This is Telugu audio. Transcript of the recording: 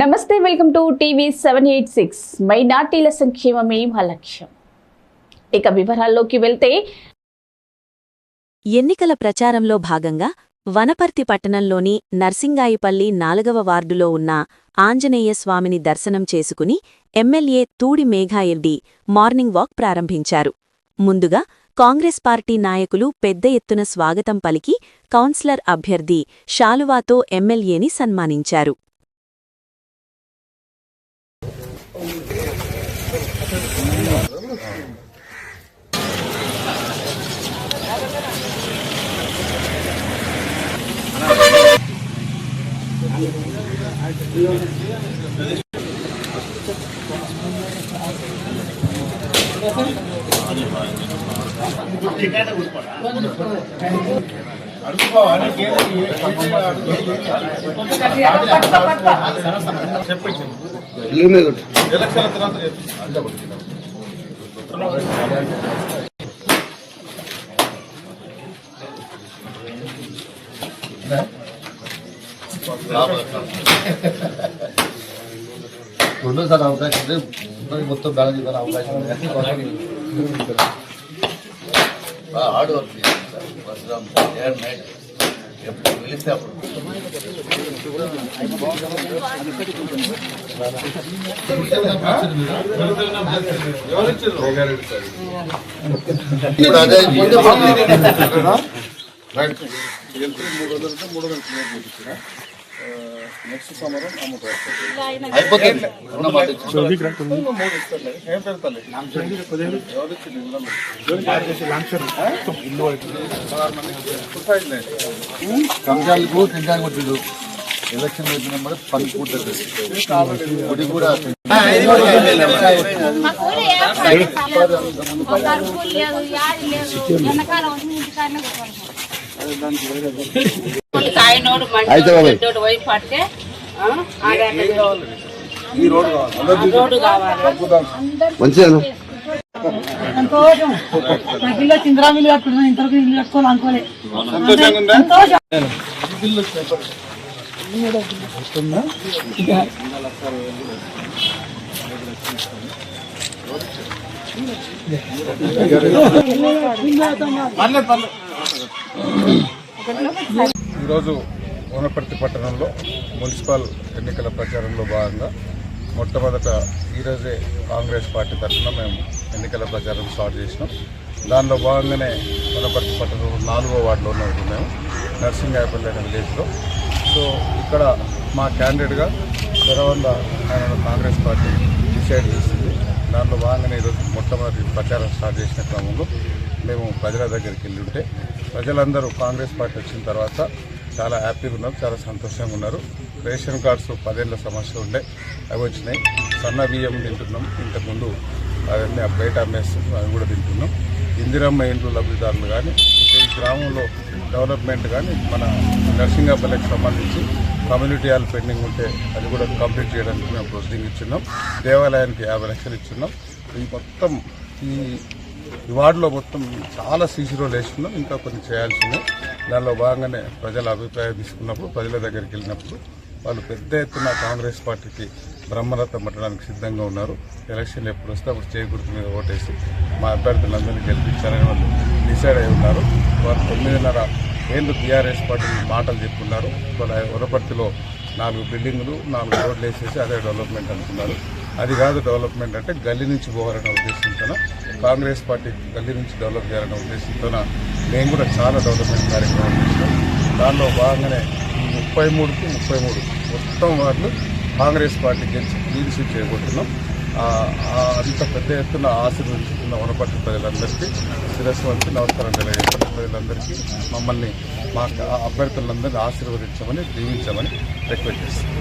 నమస్తే welcome to TV seven eight six. మైనార్టీల సంక్షేమమే మా లక్ష్యం ఇక వివరాల్లోకి వెళ్తే ఎన్నికల ప్రచారంలో భాగంగా వనపర్తి పట్టణంలోని నర్సింగాయిపల్లి నాలుగవ వార్డులో ఉన్న ఆంజనేయ స్వామిని దర్శనం చేసుకుని ఎమ్మెల్యే తూడి మేఘాయల్డి మార్నింగ్ వాక్ ప్రారంభించారు. ముందుగా కాంగ్రెస్ పార్టీ నాయకులు పెద్ద ఎత్తున స్వాగతం పలికి కౌన్సిలర్ అభ్యర్థి షాలువాతో ఎమ్మెల్యేని సన్మానించారు. రెండోసారి అవకాశం ఉంది ఉన్నది మొత్తం బ్యాలెన్స్ ఇవ్వాలి అవకాశం ఉంది కానీ కొనసాగి బాగా హార్డ్ వర్క్ చేయాలి sir Parashuram sir day and night ఎప్పుడు నెక్స్ట్ అప్పుడు ఇప్పుడు అదే రైట్. అయిపోతుంది ఎలక్షన్ వచ్చిన మరి పని పూర్తి గుడి కూడా మంచి వైపు పడితే ఆ, ఆడాక రోడ్డు కావాలి. సంతోషం. నాకు ఇల్లు ఇల్లు కట్టుకున్నాను ఇంతవరకు ఇల్లు కట్టుకోవాలి అనుకోలే. సంతోషం. ఈరోజు వనపర్తి పట్టణంలో మున్సిపల్ ఎన్నికల ప్రచారంలో భాగంగా మొట్టమొదట ఈరోజే కాంగ్రెస్ పార్టీ తరఫున మేము ఎన్నికల ప్రచారం స్టార్ట్ చేసినాం. దానిలో భాగంగానే వనపర్తి పట్టణంలో నాలుగో వార్డులో ఉన్నాం మేము నర్సింగాయపల్లి అనే విలేజ్లో. సో ఇక్కడ మా క్యాండిడేట్గా తెరవంద ఆయన కాంగ్రెస్ పార్టీ డిసైడ్ చేసింది. దానిలో భాగంగానే ఈరోజు మొట్టమొదటి ప్రచారం స్టార్ట్ చేసిన క్రమంలో మేము ప్రజల దగ్గరికి వెళ్ళి ఉంటే ప్రజలందరూ కాంగ్రెస్ పార్టీ వచ్చిన తర్వాత చాలా హ్యాపీగా ఉన్నారు చాలా సంతోషంగా ఉన్నారు. రేషన్ కార్డ్స్ పదేళ్ళ సమస్య ఉండే అవి వచ్చినాయి. సన్న బియ్యం తింటున్నాం. ఇంతకుముందు అవన్నీ బయట అమ్మేస్తున్నాం అవి కూడా తింటున్నాం. ఇందిరమ్మ ఇండ్లు లబ్ధిదారులు కానీ ఈ గ్రామంలో డెవలప్మెంట్ కానీ మన నర్సింగాపల్లికి సంబంధించి కమ్యూనిటీ హాల్ పెండింగ్ ఉంటే అది కూడా కంప్లీట్ చేయడానికి మేము ప్రొసీడింగ్ ఇచ్చున్నాం. దేవాలయానికి యాభై లక్షలు ఇచ్చున్నాం. ఈ మొత్తం ఈ ఈ వార్డులో మొత్తం చాలా సీసీలో రోడ్లు వేసుకున్నాం ఇంకా కొన్ని చేయాల్సి ఉన్నాయి దానిలో భాగంగానే ప్రజల అభిప్రాయం తీసుకున్నప్పుడు ప్రజల దగ్గరికి వెళ్ళినప్పుడు వాళ్ళు పెద్ద ఎత్తున కాంగ్రెస్ పార్టీకి బ్రహ్మరథం పట్టడానికి సిద్ధంగా ఉన్నారు. ఎలక్షన్లు ఎప్పుడు వస్తే అప్పుడు చేకూర్తి మీద ఓటేసి మా అభ్యర్థులందరినీ గెలిపించాలని వాళ్ళు డిసైడ్ అయి ఉన్నారు. వారు తొమ్మిదిన్నర ఏళ్ళు బీఆర్ఎస్ పార్టీ మాటలు చెప్పుకున్నారు. వాళ్ళ ఉరపర్తిలో నాలుగు బిల్డింగులు నాలుగు రోడ్లు వేసేసి అదే డెవలప్మెంట్ అనుకున్నారు. అది కాదు డెవలప్మెంట్ అంటే గల్లీ నుంచి పోవాలనే ఉద్దేశంతో కాంగ్రెస్ పార్టీ గల్లీ నుంచి డెవలప్ చేయాలనే ఉద్దేశంతో మేము కూడా చాలా డెవలప్మెంట్ కార్యక్రమాలు చేసినాం దానిలో భాగంగానే ముప్పై మూడుకి ముప్పై మూడు మొత్తం వాళ్ళు కాంగ్రెస్ పార్టీ గెలిచి లీడర్షిప్ చేయబోతున్నాం. అంత పెద్ద ఎత్తున ఆశీర్వదించుకున్న వనపర్తి ప్రజలందరికీ శిరస్సు వంచి నమస్కారం తెలియజేస్తున్న ప్రజలందరికీ మమ్మల్ని మా అభ్యర్థులందరినీ ఆశీర్వదించమని దీవించమని రిక్వెస్ట్ చేస్తాం